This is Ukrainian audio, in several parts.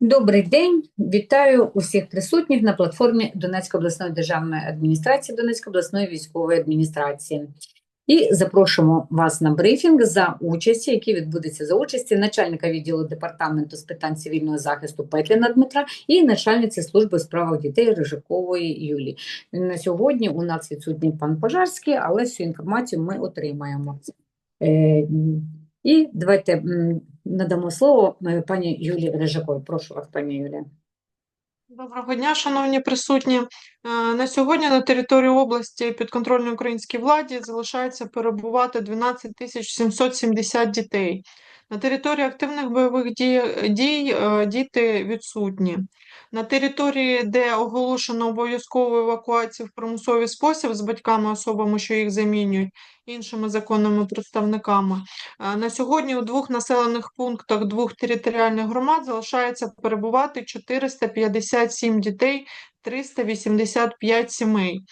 Добрий день, вітаю усіх присутніх на платформі Донецької обласної державної адміністрації, Донецької обласної військової адміністрації. І запрошуємо вас на брифінг за участі, який відбудеться за участі начальника відділу департаменту з питань цивільного захисту Петліна Дмитра і начальниці служби у справах дітей Рижакової Юлії. На сьогодні у нас відсутній пан Пожарський, але всю інформацію ми отримаємо. І давайте надамо слово пані Юлії Рижаковій. Прошу вас, пані Юлія. Доброго дня, шановні присутні. Е, На сьогодні на території області підконтрольній українській владі залишається перебувати 12 тисяч 770 дітей. На території активних бойових дій, дій е, діти відсутні. На території, де оголошено обов'язкову евакуацію в примусовий спосіб з батьками, особами, що їх замінюють, іншими законними представниками, е, на сьогодні у двох населених пунктах двох територіальних громад залишається перебувати 457 дітей, 385 сімей. Е,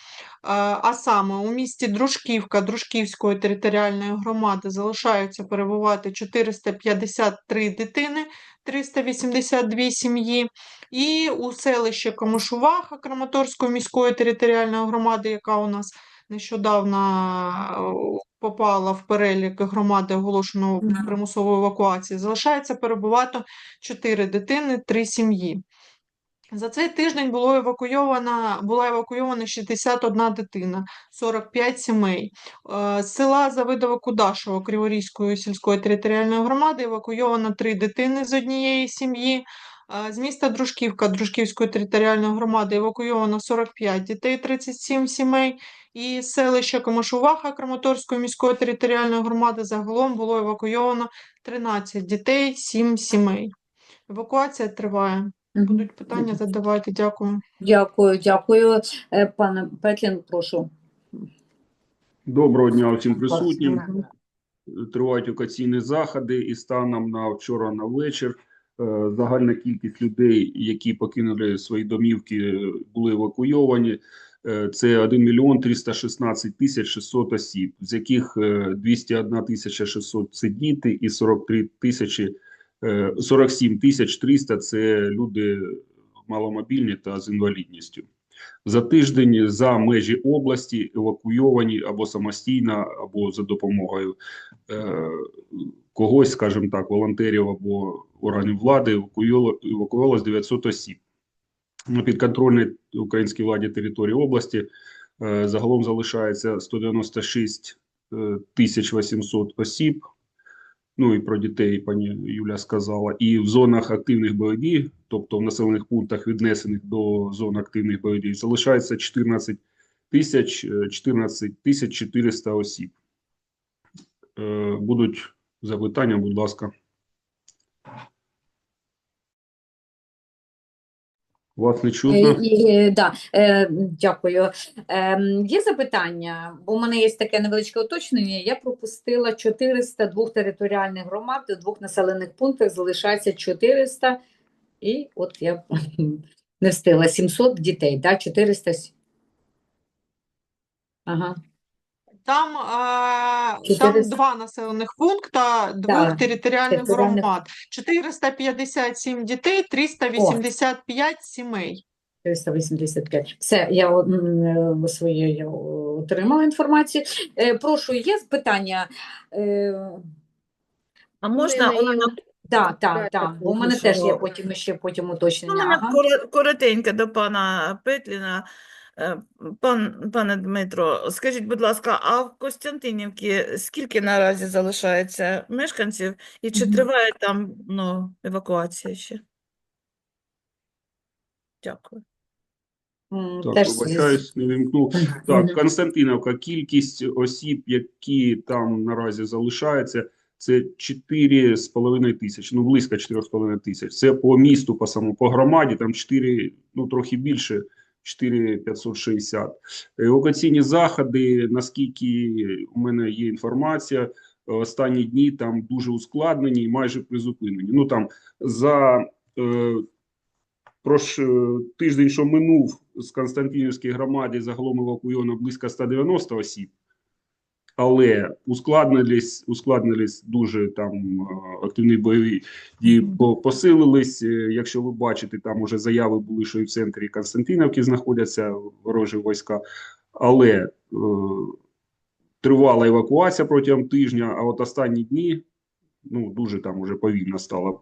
А саме у місті Дружківка Дружківської територіальної громади залишаються перебувати 453 дитини, 382 сім'ї. І у селищі Камушуваха Краматорської міської територіальної громади, яка у нас нещодавно е, попала в перелік громади, оголошеного примусової евакуації, залишається перебувати 4 дитини, 3 сім'ї. За цей тиждень було евакуйована, була евакуйована 61 дитина, 45 сімей. Е, З села Завидове-Кудашево Криворізької сільської територіальної громади евакуйовано 3 дитини з однієї сім'ї. Е, З міста Дружківка Дружківської територіальної громади евакуйовано 45 дітей, 37 сімей. І з селища Комишуваха Краматорської міської територіальної громади загалом було евакуйовано 13 дітей, 7 сімей. Евакуація триває. Будуть питання, задавайте. Дякую. Дякую, дякую. Е, Пане Петлін, прошу. Доброго дня всім присутнім. Тривають евакуаційні заходи, і станом на вчора на вечір е, загальна кількість людей, які покинули свої домівки, були евакуйовані. Е, Це 1 мільйон 316 тисяч 600 осіб, з яких е, 201 тисяча 600 – це діти і 43 тисячі, 47 тисяч 300 – це люди маломобільні та з інвалідністю. За тиждень за межі області евакуйовані або самостійно, або за допомогою е, когось, скажімо так, волонтерів або органів влади, евакуювало- евакуювалось 900 осіб. На підконтрольній українській владі території області е, загалом залишається 196 е, тисяч 800 осіб. Ну і про дітей пані Юля сказала. І в зонах активних бойових дій, тобто в населених пунктах, віднесених до зон активних бойових дій, залишається 14 тисяч е, 14 тисяч 400 осіб. Е, Будуть запитання, будь ласка. Вас не Е, чутно? і, е, да, е, дякую. Е, Є запитання, бо в мене є таке невеличке уточнення. Я пропустила 402 територіальних громад, в двох населених пунктах залишається 400, і от я не встигла, 700 дітей, да, 400. Ага. Там, а, там 400. два населених пункта двох Так, територіальних територіальних. громад. 457 дітей, 385 сімей. 485. Все, я м, своє я отримала інформацію. Е, Прошу, є питання? Е, А можна, Олена, Так, так, так. В мене теж є потім ще потім у уточнення. мене Ага. коро- коротенько до пана Петліна. Е, Пан, пане Дмитро, скажіть, будь ласка, а в Костянтинівці скільки наразі залишається мешканців і чи триває там ну, евакуація ще? Дякую. Так, вибачаюсь, не вимкнув. Так, Константиновка, кількість осіб, які там наразі залишаються, це 4,5 тисячі, ну близько 4,5 тисяч. Це по місту, по самому, по громаді, там 4, ну трохи більше, 4,560. Евакуаційні заходи, наскільки у мене є інформація, останні дні там дуже ускладнені і майже призупинені. Ну там за е, прош тиждень, що минув з Константинівської громади, загалом евакуйовано близько 190 осіб. Але ускладнились, ускладнились дуже там е, активні бойові дії посилились. Е, Якщо ви бачите, там уже заяви були, що і в центрі Константинівки знаходяться ворожі війська, але е, тривала евакуація протягом тижня, а от останні дні ну, дуже там уже повільно стало.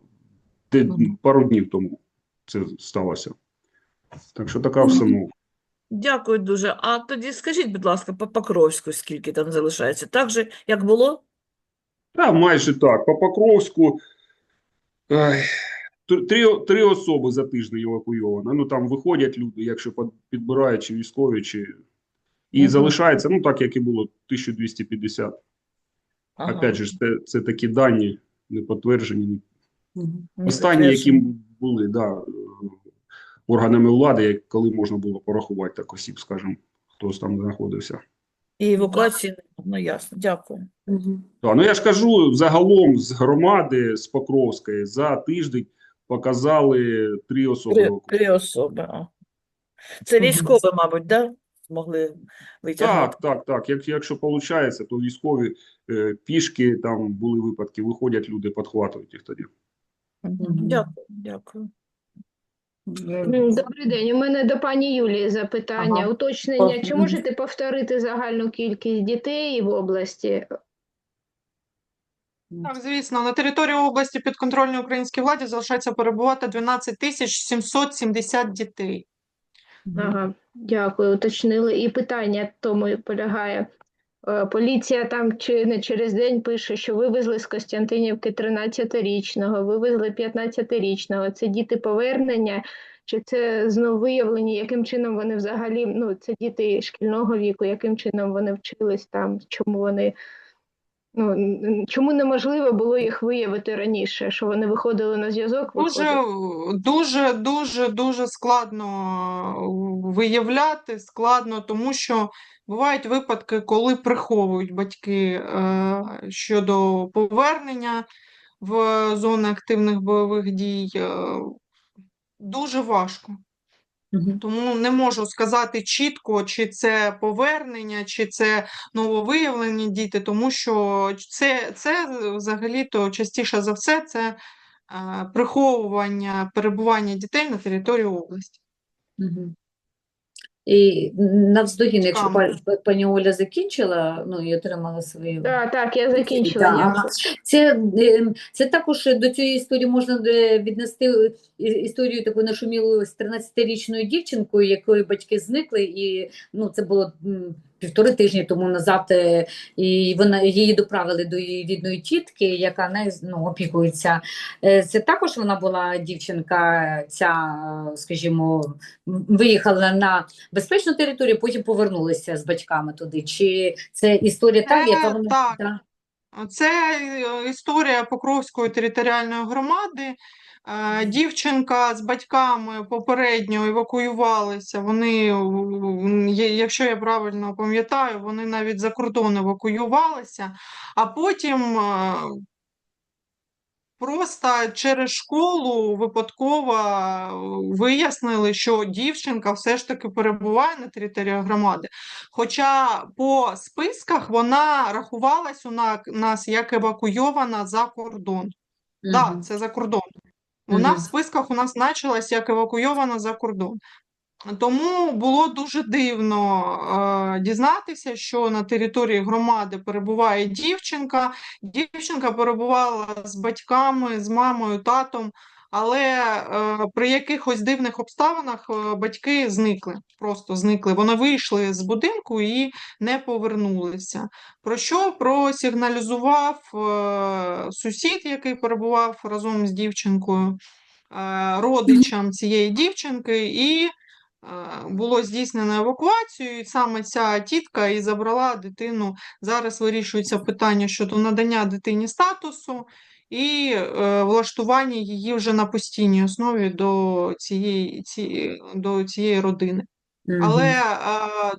Де, пару днів тому це сталося. Так що така Мгм. Дякую дуже. А тоді скажіть, будь ласка, по Покровську, скільки там залишається? Так же, як було? Та майже так. По Покровську ай, три, три особи за тиждень евакуйовано. Ну там виходять люди, якщо під- підбирають чи військові, чи і Мгм. залишається, ну так як і було, 1250. Ага. Опять же, це, це такі дані не підтверджені. Не Останні, які були, да, е, органами влади, як- коли можна було порахувати так осіб, скажімо, хтось там знаходився. І евакуації, ну ясно, дякую. Мгм. Так, ну я ж кажу, загалом з громади з Покровської за тиждень показали три особи. Три, три особи. а. Це військові, мабуть, да? Змогли витягнути. Так, так, так. Як, якщо виходить, то військові е, пішки, там були випадки, виходять люди, підхватують їх тоді. Мгм. Дякую, дякую. Добрий день. У мене до пані Юлії запитання. Ага. Уточнення, чи можете повторити загальну кількість дітей в області? Так, звісно, на території області підконтрольній українській владі залишається перебувати 12 тисяч 770 дітей. Ага, дякую, уточнили. І питання тому полягає. Е, Поліція там чи не через день пише, що вивезли з Костянтинівки 13-річного, вивезли 15-річного. Це діти повернення, чи це знову виявлені, яким чином вони взагалі, ну, це діти шкільного віку, яким чином вони вчились там, чому вони, ну, чому неможливо було їх виявити раніше, що вони виходили на зв'язок, Дуже, дуже, дуже, дуже складно е, виявляти, складно, тому що бувають випадки, коли приховують батьки е, щодо повернення в зони активних бойових дій. Е, Дуже важко. Тому не можу сказати чітко, чи це повернення, чи це нововиявлені діти, тому що це, це взагалі-то частіше за все це е, приховування перебування дітей на території області. Мгм. І навздогін, якщо па- пані Оля закінчила, ну і отримала свою. Так, так, я закінчила. Так. дякую. Це, е, це також до цієї історії можна е, віднести і- історію таку нашумілу з 13-річною дівчинкою, якої батьки зникли, і ну, це було м, півтори тижні тому назад, е, і вона її доправили до її рідної тітки, яка нею ну, опікується. Е, Це також вона була дівчинка, ця, скажімо, виїхала на безпечну територію, потім повернулася з батьками туди. Чи це історія та, Е, яка вона так. та? Це історія Покровської територіальної громади. Дівчинка з батьками попередньо евакуювалися. Вони, якщо я правильно пам'ятаю, вони навіть за кордон евакуювалися, а потім просто через школу випадково е, вияснили, що дівчинка все ж таки перебуває на території громади. Хоча по списках вона рахувалась у нас як евакуйована за кордон. Так, Мгм. це за кордон. Вона в списках у нас значилась як евакуйована за кордон. Тому було дуже дивно е, дізнатися, що на території громади перебуває дівчинка. Дівчинка перебувала з батьками, з мамою, татом, але е, при якихось дивних обставинах е, батьки зникли, просто зникли. Вони вийшли з будинку і не повернулися. Про що просигналізував е, сусід, який перебував разом з дівчинкою, е, родичам цієї дівчинки, і е, було здійснено евакуацію, і саме ця тітка і забрала дитину. Зараз вирішується питання щодо надання дитині статусу і е, влаштування її вже на постійній основі до цієї, ці, до цієї родини. Але е,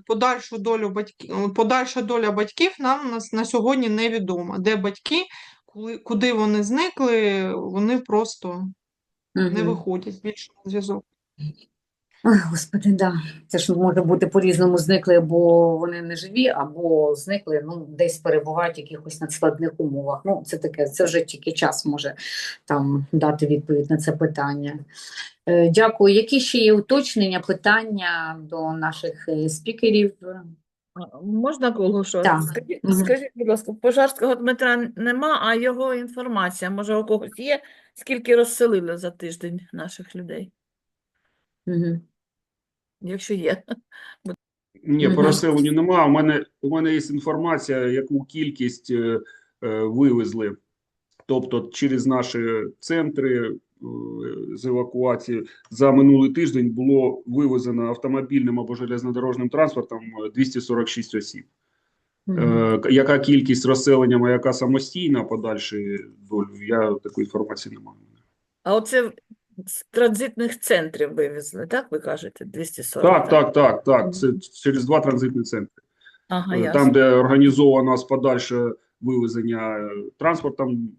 подальшу долю батьків, подальша доля батьків нам на, на сьогодні невідома. Де батьки, коли, куди вони зникли, вони просто не виходять більше на зв'язок. Ой, Господи, да. Це ж може бути по-різному зникли, або вони не живі, або зникли, ну, десь перебувають в якихось надскладних умовах. Ну, це таке, це вже тільки час може там дати відповідь на це питання. Е, Дякую. Які ще є уточнення, питання до наших е, спікерів? Можна Колгушу? Так. Скажіть, Мгм. скажіть, будь ласка, Пожарського Дмитра нема, а його інформація, може, у когось є, скільки розселили за тиждень наших людей, Мгм. Якщо є. Ні, по розселенню немає. У мене, у мене є інформація, яку кількість е, е, вивезли. Тобто через наші центри е, з евакуації за минулий тиждень було вивезено автомобільним або железнодорожним транспортом е, 246 осіб. Мгм. Е, Яка кількість розселення, а яка самостійна подальші долю, я такої інформації не маю. А оце з транзитних центрів вивезли, так ви кажете, 240? Так, так, так, так. Це через два транзитні центри. Ага, Е, ясно. Там, де організовано у нас подальше вивезення е, транспортом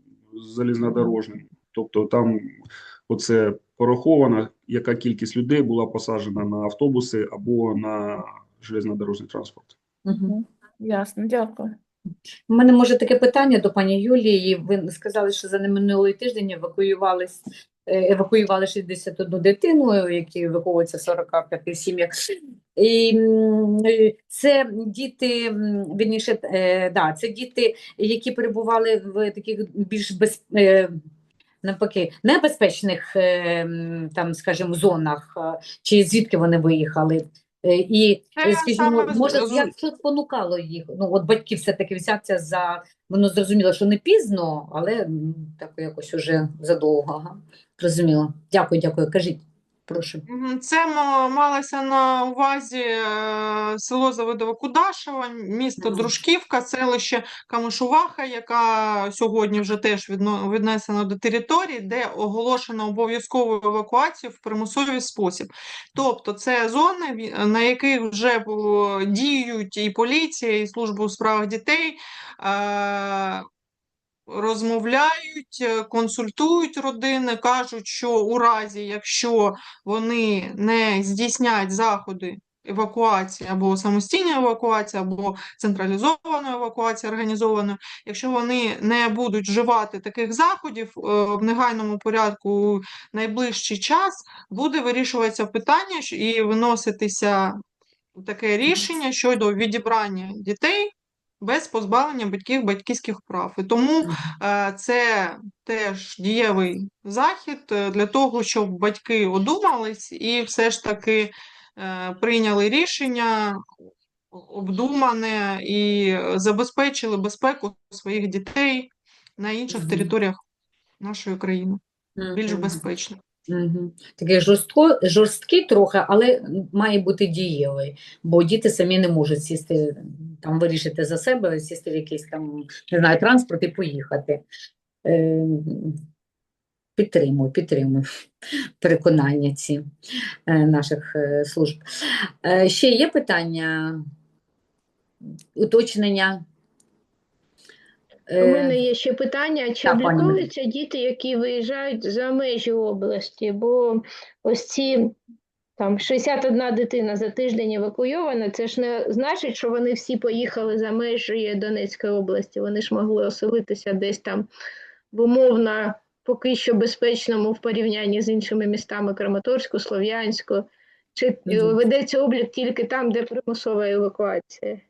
залізнодорожним. Тобто там оце пораховано, яка кількість людей була посаджена на автобуси або на железнодорожний транспорт. Мгм. Ясно, дякую. У мене може таке питання до пані Юлії. Ви сказали, що за минулий тиждень евакуювались, евакуювали 61 дитину, які виховуються в 45 сім'ях. І е, це діти, вірніше, е, да, це діти, які перебували в таких більш без, е, навпаки, небезпечних, е, там, скажімо, зонах, е, чи звідки вони виїхали. Е, І, е, скажімо, може, як що спонукало їх? Ну, от батьки все-таки взяться за, воно зрозуміло, що не пізно, але так якось уже задовго. Зрозуміло. Дякую, дякую. Кажіть, прошу. Це ма- малося на увазі е, село Завидово-Кудашево, місто Дружківка, селище Камишуваха, яка сьогодні вже теж віднесена до території, де оголошено обов'язкову евакуацію в примусовий спосіб. Тобто це зони, на яких вже діють і поліція, і служба у справах дітей. Розмовляють, е, консультують родини, кажуть, що у разі, якщо вони не здійснять заходи евакуації або самостійної евакуації, або централізованої евакуації організованої, якщо вони не будуть вживати таких заходів е, в негайному порядку у найближчий час, буде вирішуватися питання і виноситися таке рішення щодо відібрання дітей без позбавлення батьків батьківських прав. І тому Е, Це теж дієвий захід е, для того, щоб батьки одумались і все ж таки е, прийняли рішення обдумане і забезпечили безпеку своїх дітей на інших територіях нашої країни, більш безпечно. Мгм. Такий жорстко, жорсткий трохи, але має бути дієвий, бо діти самі не можуть сісти, там вирішити за себе, сісти в якийсь там, не знаю, транспорт і поїхати. Е, Підтримую, підтримую переконання ці е, наших е, служб. Е, Ще є питання, уточнення? У Е, мене є ще питання, чи обліковуються діти, які виїжджають за межі області, бо ось ці там 61 дитина за тиждень евакуйована, це ж не значить, що вони всі поїхали за межі Донецької області. Вони ж могли оселитися десь там в умовно поки що безпечному в порівнянні з іншими містами Краматорську, Слов'янську. Чи е, ведеться облік тільки там, де примусова евакуація?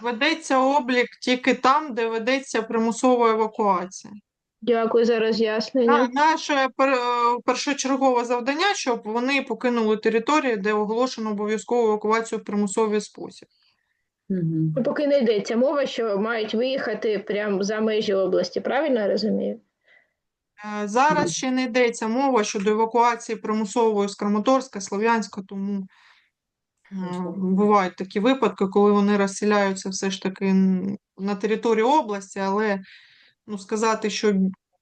Ведеться облік тільки там, де ведеться примусова евакуація. Дякую за роз'яснення. Наше пер- е, першочергове завдання, щоб вони покинули території, де оголошено обов'язкову евакуацію в примусовий спосіб. мгм. Ну, Поки не йдеться мова, що мають виїхати прямо за межі області, правильно я розумію? Е, Мгм. Зараз ще не йдеться мова щодо евакуації примусової з Краматорська, Слов'янська, тому е, бувають такі випадки, коли вони розселяються все ж таки н- на території області, але ну, сказати, що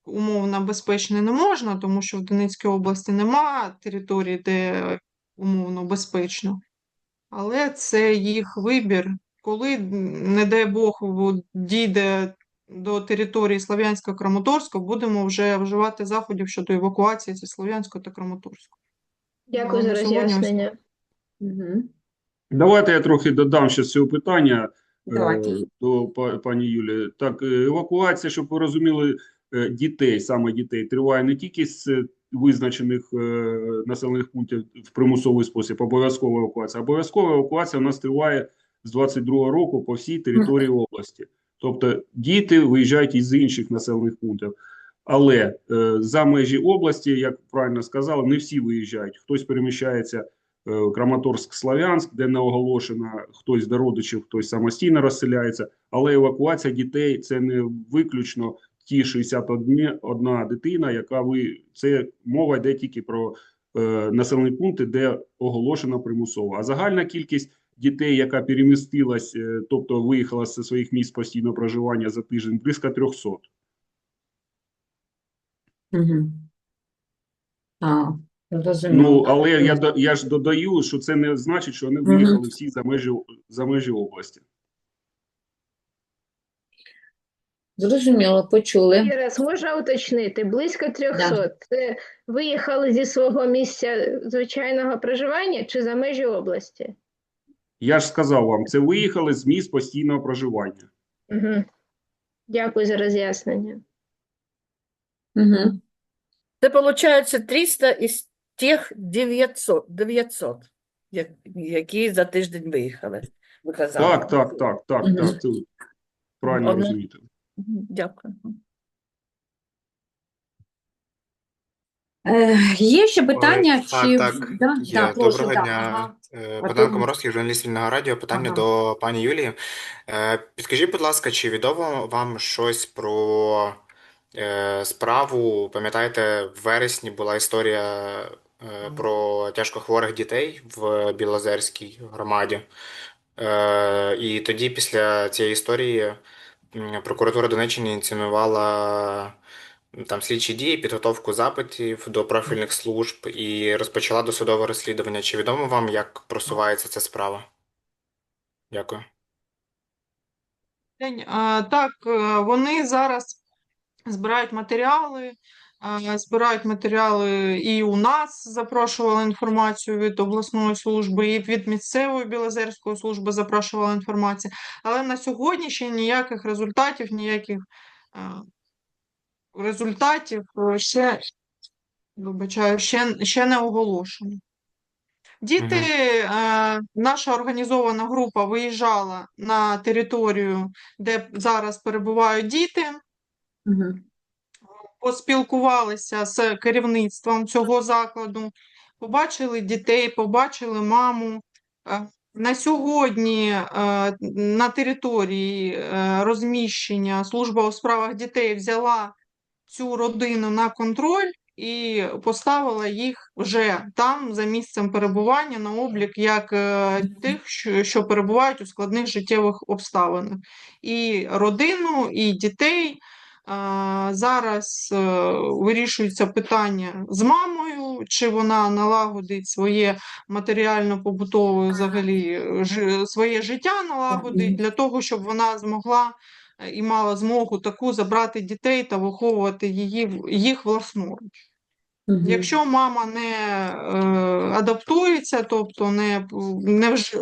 умовно безпечно не можна, тому що в Донецькій області нема території, де умовно безпечно. Але це їх вибір. Коли, не дай Бог, дійде до території Слов'янська Краматорська, будемо вже вживати заходів щодо евакуації зі Слов'янського та Краматорська. Дякую за роз'яснення. Давайте я трохи додам ще з цього питання. Давайте. е, до пані Юлії. Так, е, евакуація, щоб ви розуміли, е, дітей, саме дітей, триває не тільки з визначених населених пунктів в примусовий спосіб, обов'язкова евакуація. Обов'язкова евакуація у нас триває з 22 року по всій території області. Тобто діти виїжджають із інших населених пунктів. Але е, за межі області, як правильно сказали, не всі виїжджають. Хтось переміщається Краматорськ-Славянськ, де не оголошено, хтось до родичів, хтось самостійно розселяється. Але евакуація дітей це не виключно ті 61 одна дитина, яка ви це мова йде тільки про е, населені пункти, де оголошено примусово. А загальна кількість дітей, яка перемістилась, е, тобто виїхала зі своїх місць постійного проживання за тиждень, близько 300. Мгм. А, зрозуміло. Ну, але я, я ж додаю, що це не значить, що вони виїхали всі за межі, за межі області. Зрозуміло, почули. Ще раз можна уточнити, близько 300 – це виїхали зі свого місця звичайного проживання чи за межі області? Я ж сказав вам, це виїхали з місць постійного проживання. Угу. Дякую за роз'яснення. Угу. Це виходить 300 із тих 900, 900 які за тиждень виїхали. Ви казали. Так, так, так, так. Це ви правильно Одне- розумієте. Дякую. Е, є ще питання, Ой, так, чи... так, Да? Є. Да, Доброго дня. ага. Е, А Богдан Комаровський, журналіст Вільного радіо. Питання Ага. до пані Юлії. Е, Підкажіть, будь ласка, чи відомо вам щось про е, справу? Пам'ятаєте, в вересні була історія е, про тяжкохворих дітей в Білозерській громаді. Е, І тоді, після цієї історії, прокуратура Донеччини ініціювала там слідчі дії, підготовку запитів до профільних служб і розпочала досудове розслідування. Чи відомо вам, як просувається ця справа? Дякую. Так, е, вони зараз збирають матеріали, збирають матеріали і у нас запрошували інформацію від обласної служби, і від місцевої Білозерської служби запрошували інформацію. Але на сьогодні ще ніяких результатів, ніяких результатів е, ще, вибачаю, ще, ще не оголошено. Діти, е, наша організована група виїжджала на територію, де зараз перебувають діти, Мгм. Поспілкувалися з керівництвом цього закладу, побачили дітей, побачили маму. Е, На сьогодні е, на території е, розміщення служба у справах дітей взяла цю родину на контроль і поставила їх вже там за місцем перебування на облік як тих, що перебувають у складних життєвих обставинах. І родину, і дітей. Зараз е, вирішується питання з мамою, чи вона налагодить своє матеріально-побутове взагалі е, своє життя налагодить для того, щоб вона змогла е, і мала змогу таку забрати дітей та виховувати її, в- їх власноруч. Мгм. Якщо мама не е, адаптується, тобто не, не, вж,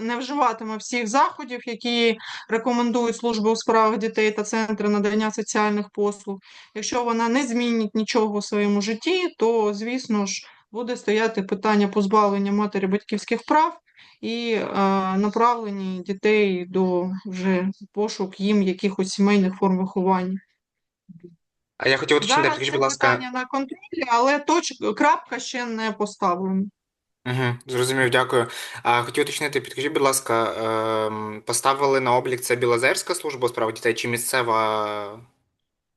не вживатиме всіх заходів, які рекомендують служби у справах дітей та центри надання соціальних послуг, якщо вона не змінить нічого в своєму житті, то, звісно ж, буде стояти питання позбавлення матері батьківських прав і е, направлення дітей до вже пошук їм якихось сімейних форм виховання. А я хотів уточнити, Зараз це будь ласка, питання на контролі, але точ... крапка ще не поставлена. Угу, зрозумів, дякую. А хотів уточнити, підкажіть, будь ласка, ем, поставили на облік це Білозерська служба у справах дітей чи місцева?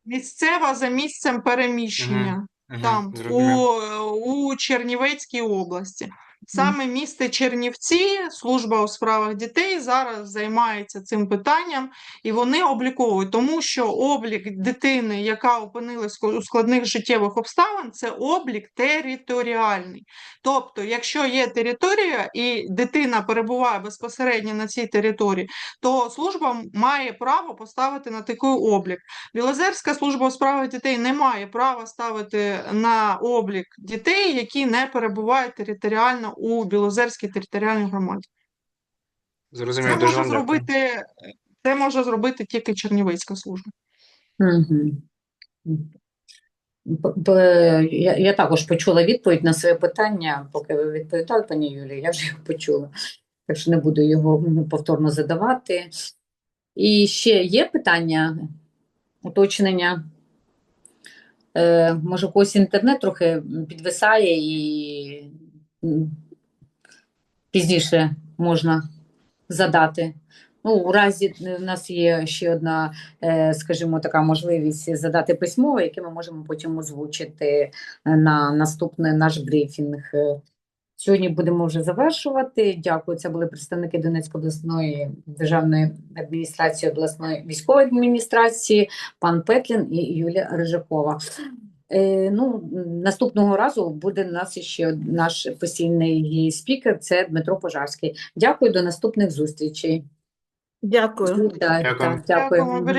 Місцева за місцем переміщення Мгм, там, у, у Чернівецькій області. Саме місто Чернівці, служба у справах дітей зараз займається цим питанням, і вони обліковують, тому що облік дитини, яка опинилась у складних життєвих обставин, це облік територіальний. Тобто, якщо є територія і дитина перебуває безпосередньо на цій території, то служба має право поставити на такий облік. Білозерська служба у справах дітей не має права ставити на облік дітей, які не перебувають територіально у Білозерській територіальній громаді. Зрозуміло, дуже може зробити, це може зробити тільки Чернівецька служба. Б- Я, я також почула відповідь на своє питання, поки ви відповідали, пані Юлії, я вже його почула, так що не буду його повторно задавати. І ще є питання, уточнення? Е, може, когось інтернет трохи підвисає і пізніше можна задати. Ну, у разі е, в нас є ще одна, е, скажімо, така можливість задати письмово, яке ми можемо потім озвучити е, на наступний наш брифінг. Сьогодні будемо вже завершувати. Дякую. Це були представники Донецької обласної державної адміністрації, обласної військової адміністрації, пан Петлін і Юлія Рижакова. Е, ну, наступного разу буде у нас ще наш постійний спікер, це Дмитро Пожарський. Дякую, до наступних зустрічей. Дякую. Так, Дякую. так, дякую.